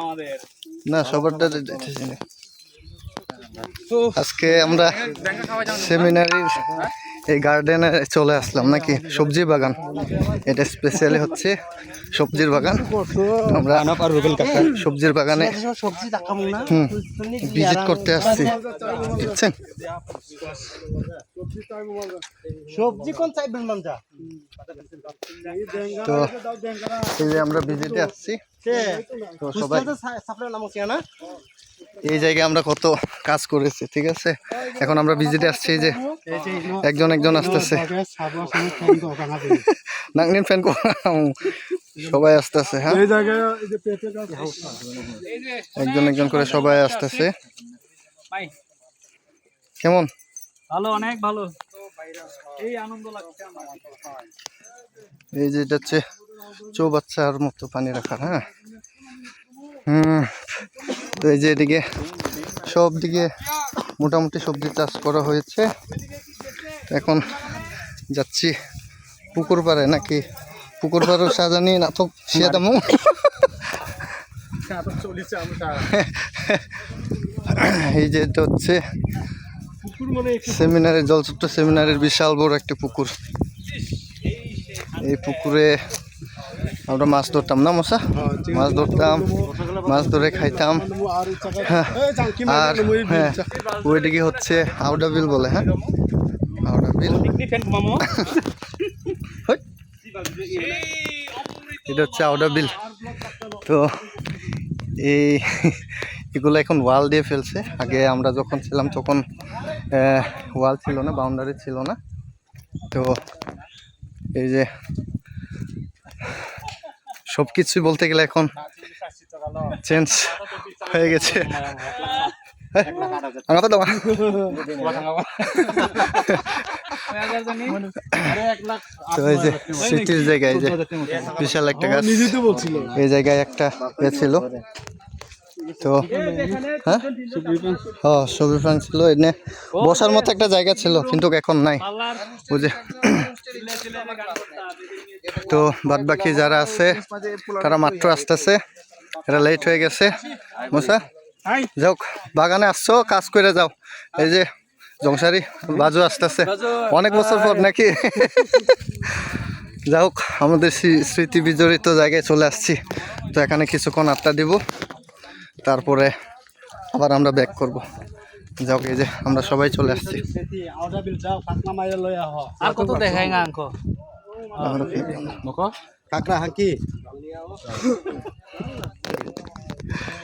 আমাদের। না সবারটা আজকে আমরা সেমিনারির এই গার্ডেনে চলে আসলাম নাকি? সবজি বাগান। এটা স্পেশালি হচ্ছে সবজির বাগান। আমরা সবজির বাগানে ভিজিট করতে আসছি। বুঝছেন তো এই যে আমরা ভিজিটে আসছি। কে? তো সবাই সাপড়া নাম কি না? এই জায়গায় আমরা কত কাজ করেছি ঠিক আছে? এখন আমরা ভিজিটে আসছি এই যে একজন একজন আসতেছে। নাংনিন ফ্যান সবাই আসতেছে হ্যাঁ? একজন একজন করে সবাই আসতেছে। কেমন? ভালো অনেক ভালো। এই আনন্দ লাগছে এই যে এটা হচ্ছে চৌবাচ্চার মতো পানি রাখার হ্যাঁ? তো এই যে এদিকে সব দিকে, মোটামুটি সবজি চাষ করা হয়েছে। এখন যাচ্ছি পুকুর পাড়ে, নাকি পুকুর পাড়ের সাজানি না তো শিয়াদামু এই যে এটা হচ্ছে সেমিনারের জলচত্র সেমিনারের বিশাল বড় একটা পুকুর। এই পুকুরে আমরা মাছ ধরতাম না মশা? মাছ ধরতাম মাছ ধরে খাইতাম। হ্যাঁ, আর হ্যাঁ ওইদিকে হচ্ছে আউডা বিল বলে হ্যাঁ? আউডা বিল। এটা হচ্ছে আউডা বিল। তো এই এগুলো এখন ওয়াল দিয়ে ফেলছে। আগে আমরা যখন ছিলাম তখন ওয়াল ছিল না বাউন্ডারি ছিল না। তো এই যে সব কিছুই বলতে গেলে এখন চেঞ্জ হয়ে গেছে। আমাকে তো এই যে স্মৃতির জায়গায় যে বিশাল একটা গাছ। এই জায়গায় একটা ইয়ে ছিল। তো হ্যাঁ? হ্যাঁ সবুজ ফান ছিল এনে। বসার মতো একটা জায়গা ছিল, কিন্তু এখন নাই। বুঝে তো বাদ বাকি যারা আছে, তারা মাত্র আসতেছে। এরা লেট হয়ে গেছে। মশা যাও, বাগানে আসছো, কাজ করে যাও। এই যে জংসারি বাজু আসতেছে। অনেক বছর পর নাকি? যাই আমাদের স্মৃতি বিজড়িত জায়গায় চলে আসছি। তো এখানে কিছুক্ষণ আড্ডা দিব। তারপরে আবার আমরা ব্যাক করব। যাও এই যে আমরা সবাই চলে আসছি। আর কত দেখাই না আঙ্ক? কাকড়া হাকি?